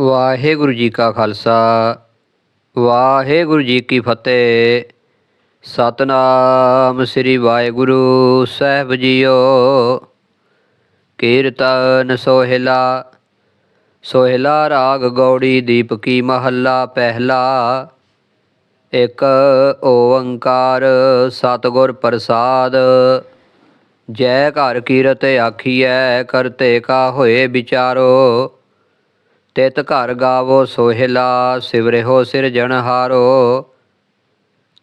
ਵਾਹਿਗੁਰੂ ਜੀ ਕਾ ਖਾਲਸਾ, ਵਾਹਿਗੁਰੂ ਜੀ ਕੀ ਫਤਿਹ। ਸਤਨਾਮ ਸ੍ਰੀ ਵਾਹਿਗੁਰੂ ਸਾਹਿਬ ਜੀਓ। ਕੀਰਤਨ ਸੋਹਿਲਾ ਸੋਹਿਲਾ ਰਾਗ ਗੌੜੀ ਦੀਪਕੀ ਮਹੱਲਾ ਪਹਿਲਾ। ਇੱਕ ਓੰਕਾਰ ਸਤਿਗੁਰ ਪ੍ਰਸਾਦ, ਜੈ ਘਰ ਕੀਰਤ ਆਖੀਐ, ਕਰਤੇ ਕਾ ਹੋਏ ਵਿਚਾਰੋ। ਤਿਤ ਘਰ ਗਾਵੋ ਸੋਹਿਲਾ ਸਿਵਰਿਓ ਸਿਰਜਣਹਾਰੋ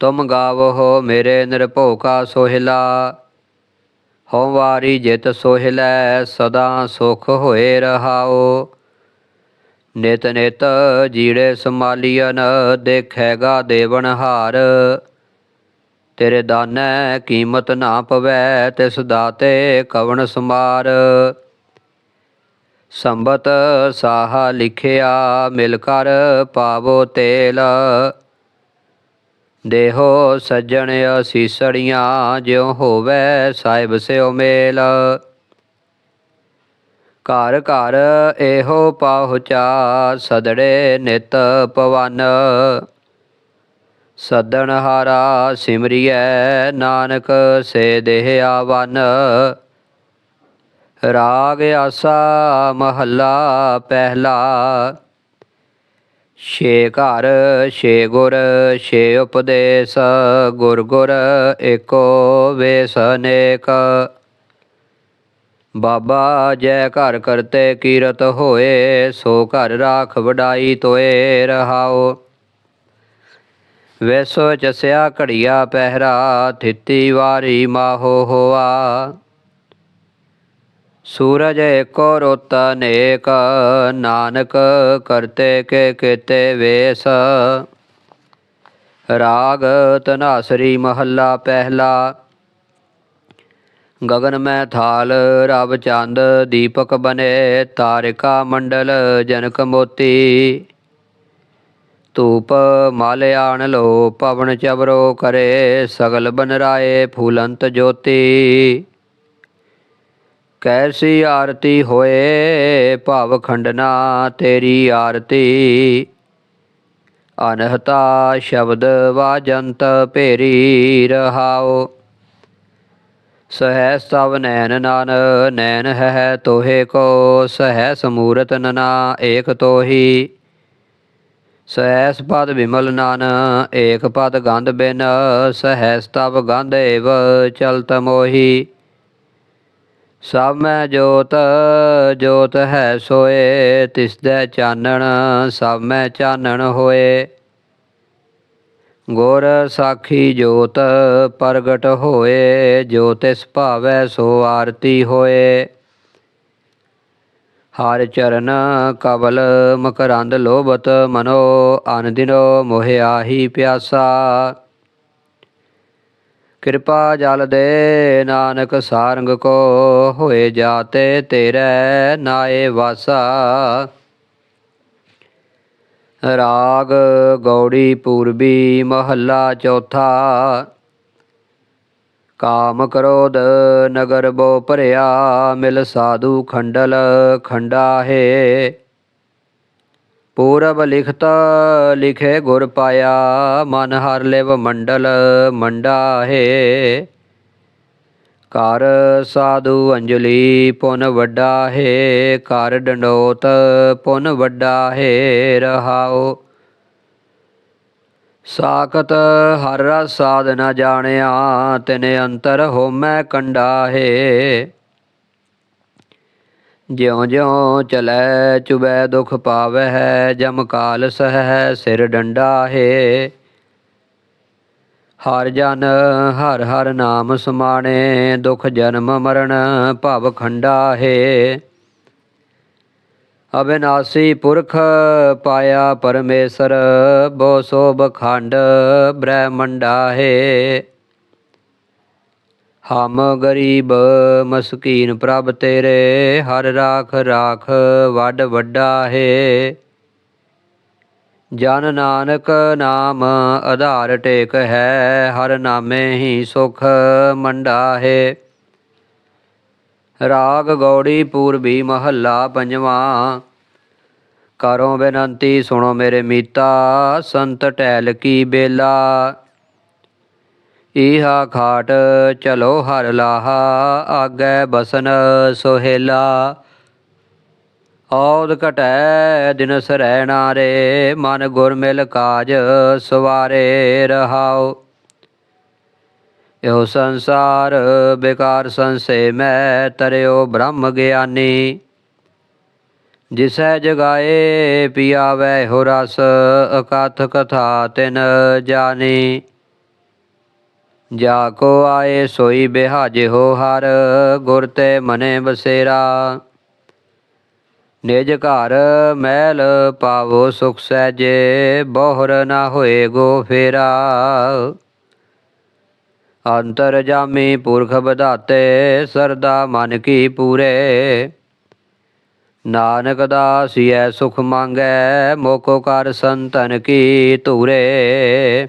ਤੁਮ ਗਾਵੋ ਮੇਰੇ ਨਿਰਭਉ ਕਾ ਸੋਹਿਲਾ। ਹਉ ਵਾਰੀ ਜਿਤ ਸੋਹਿਲੈ, ਸਦਾ ਸੁਖ ਹੋਏ ਰਹਾਓ। ਨਿਤ ਨਿਤ ਜੀੜੇ ਸਮਾਲੀਅਨ ਦੇਖੈਗਾ ਦੇਵਨਹਾਰ ਤੇਰੇ ਦਾਨੈ ਕੀਮਤ ਨਾ ਪਵੈ, ਤਿਸ ਦਾਤੇ ਕਵਣ ਸਮਾਰ ਸੰਬਤ ਸਾਹਾ ਲਿਖਿਆ, ਮਿਲ ਕਰ ਪਾਵੋ ਤੇਲ। ਦੇਹੋ ਸੱਜਣ ਅਸੀਸੜੀਆਂ, ਜਿਉ ਹੋਵੇ ਸਾਹਿਬ ਸਿਓ ਮੇਲ। ਘਰ ਘਰ ਇਹੋ ਪਹੁੰਚਾ, ਸਦੜੇ ਨਿਤ ਪਵਨ। ਸਦਣ ਹਾਰਾ ਸਿਮਰਿਐ, ਨਾਨਕ ਸੇ ਦੇਹ ਆਵਨ ਰਾਗ ਆਸਾ ਮਹੱਲਾ ਪਹਿਲਾ। ਛੇ ਘਰ, ਛੇ ਗੁਰ, ਛੇ ਉਪਦੇਸ਼, ਗੁਰ ਗੁਰ ਏਕੋ ਵੇਸ ਅਨੇਕ। ਬਾਬਾ ਜੈ ਘਰ ਕਰਤੇ ਕੀਰਤ ਹੋਏ, ਸੋ ਘਰ ਰਾਖ ਵਡਾਈ ਤੋਏ ਰਹਾਓ। ਵੈਸੋ ਚਸਿਆ ਘੜੀਆ ਪਹਿਰਾ, ਥਿੱਤੀ ਵਾਰੀ ਮਾਹੋ ਹੋਆ। ਸੂਰਜ ਏਕੋ ਰੁੱਤ ਅਨੇਕ ਨਾਨਕ ਕਰਤੇ ਕੇ ਕੀਤੇ ਵੇਸ। ਰਾਗ ਤਨਾਸਰੀ ਮਹੱਲਾ ਪਹਿਲਾ। ਗगन ਮੈਂ ਥਾਲ ਰਬ ਚੰਦ ਦੀਪਕ ਬਨੇ, ਤਾਰਿਕਾ ਮੰਡਲ ਜਨਕ ਮੋਤੀ। ਧੂਪ ਮਾਲਿਆਣ ਲੋ, ਪਵਨ ਚਬਰੋ ਕਰੇ, ਸਗਲ ਬਨਰਾਏ ਫੂਲੰਤ ਜੋਤੀ। ਕੈਸੀ ਆਰਤੀ ਹੋਏ ਭਵ ਖੰਡਨਾ ਤੇਰੀ ਆਰਤੀ। ਅਨਹਤਾ ਸ਼ਬਦ ਵਾਜੰਤ ਭੇਰੀ ਰਹਾਓ ਸਹਿ ਸਭ ਨੈਣ ਨਾਨ, ਨੈਣ ਹੈ ਤੋਹੇ ਕੋ, ਸਹਿ ਸਮੂਰਤ ਨਨਾ ਏਕ ਤੋਹੀ। ਸਹਿਸ ਪਦ ਵਿਮਲ ਨਾਨ, ਏਕ ਪਦ ਗੰਧ ਬਿਨ, ਸਹਿਸ ਤਬ ਗੰਧ ਏਵ ਚਲਤ ਮੋਹੀ। ਸਭ ਮੈਂ ਜੋਤ ਜੋਤ ਹੈ ਸੋਏ, ਤਿਸ ਦੇ ਚਾਨਣ ਸਭ ਮੈਂ ਚਾਨਣ ਹੋਏ। ਗੁਰ ਸਾਖੀ ਜੋਤ, ਪ੍ਰਗਟ ਹੋਏ, ਜੋ ਤਿਸ ਭਾਵੈ ਸੋ ਆਰਤੀ ਹੋਏ। ਹਰ ਚਰਨ ਕਬਲ ਮਕਰੰਦ ਲੋਭਤ ਮਨੋ, ਅਨ ਦਿਨੋ ਮੋਹਿ ਆਹੀ ਪਿਆਸਾ। ਕਿਰਪਾ ਜਲ ਦੇ ਨਾਨਕ ਸਾਰੰਗ ਕੋ ਹੋਏ ਜਾਤੇ ਤੇਰੇ ਨਾਏ ਵਾਸਾ। ਰਾਗ ਗੌੜੀ ਪੂਰਬੀ ਮਹੱਲਾ ਚੌਥਾ। ਕਾਮ ਕਰੋਧ ਨਗਰ ਬੋ ਭਰਿਆ, ਮਿਲ ਸਾਧੂ ਖੰਡਲ ਖੰਡਾ ਹੈ ਪੂਰਬ ਲਿਖਤ ਲਿਖੇ ਗੁਰ ਪਾਇਆ, ਮਨ ਹਰ ਲਿਵ ਮੰਡਲ ਮੰਡਾ ਹੈ ਕਰ ਸਾਧੂ ਅੰਜਲੀ ਪੁਨ ਵੱਡਾ ਹੈ ਕਰ ਡੰਡੋਤ ਪੁਨ ਵੱਡਾ ਹੈ ਰਹਾਓ ਸਾਖਤ ਹਰ ਰਸ ਸਾਧ ਨ ਜਾਣਿਆ, ਤਿਨ ਅੰਤਰ ਹੋਮੈ ਕੰਡਾ ਹੈ ਜਿਉ ਜਿਉ ਚਲੈ ਚੁਬੈ ਦੁਖ ਪਾਵੈ ਜਮ ਕਾਲ ਸਹਿ ਸਿਰ ਡੰਡਾ ਹੈ। ਹਰ ਜਨ ਹਰ ਹਰ ਨਾਮ ਸਮਾਣੇ, ਦੁਖ ਜਨਮ ਮਰਨ ਭਵ ਖੰਡਾ ਹੈ। ਅਬਿਨਾਸੀ ਪੁਰਖ ਪਾਇਆ ਪਰਮੇਸ਼ਰ, ਬੋ ਸੋਭ ਖੰਡ ਬ੍ਰਹਮੰਡਾ ਹੈ। ਹਮ ਗਰੀਬ ਮਸਕੀਨ ਪ੍ਰਭ ਤੇਰੇ, ਹਰ ਰਾਖ ਰਾਖ ਵੱਡ ਵੱਡਾ ਹੈ। ਜਨ ਨਾਨਕ ਨਾਮ ਆਧਾਰ ਟੇਕ ਹੈ, ਹਰ ਨਾਮੇ ਹੀ ਸੁਖ ਮੰਡਾ ਹੈ। ਰਾਗ ਗੌੜੀ ਪੂਰਬੀ ਮਹੱਲਾ ਪੰਜਵਾਂ, ਕਰੋ ਬੇਨੰਤੀ ਸੁਣੋ ਮੇਰੇ ਮੀਤਾ, ਸੰਤ ਟਹਿਲ ਕੀ ਬੇਲਾ। ਈਹਾ ਖਾਟ ਚਲੋ ਹਰ ਲਾਹਾ, ਆਗੇ ਬਸਨ ਸੋਹੇਲਾ। ਔਦ ਘਟੈ ਦਿਨ ਸਰੈ ਰੇ, ਮਨ ਗੁਰ ਮਿਲ ਕਾਜ ਸਵਾਰੇ ਰਹਾਓ। ਇਹੋ ਸੰਸਾਰ ਬੇਕਾਰ ਸੰਸੇ ਮੈਂ ਤਰਿਓ ਬ੍ਰਹਮ ਗਿਆਨੀ। ਜਿਸੈ ਜਗਾਏ ਪਿਆਵੈ ਹੋ ਰਸ, ਅਕਥ ਕਥਾ ਤਿਨ ਜਾਣੀ ਜਾ ਕੋ ਆਏ ਸੋਈ ਬਿਹਾਜੇ ਹੋ ਹਰ, ਗੁਰ ਤੇ ਮਨੇ ਬਸੇਰਾ। ਨਿਜ ਘਰ ਮਹਿਲ ਪਾਵੋ ਸੁਖ ਸਹਿਜੇ, ਬੋਹਰ ਨਾ ਹੋਏ ਗੋ ਫੇਰਾ। ਅੰਤਰ ਜਾਮੀ ਪੁਰਖ ਬਧਾਤੇ ਸਰਦਾ ਮਨ ਕੀ ਪੂਰੇ। ਨਾਨਕ ਦਾਸੀਐ ਸੁਖ ਮੰਗੈ, ਮੋਕੋ ਕਰ ਸੰਤਨ ਕੀ ਧੂਰੇ।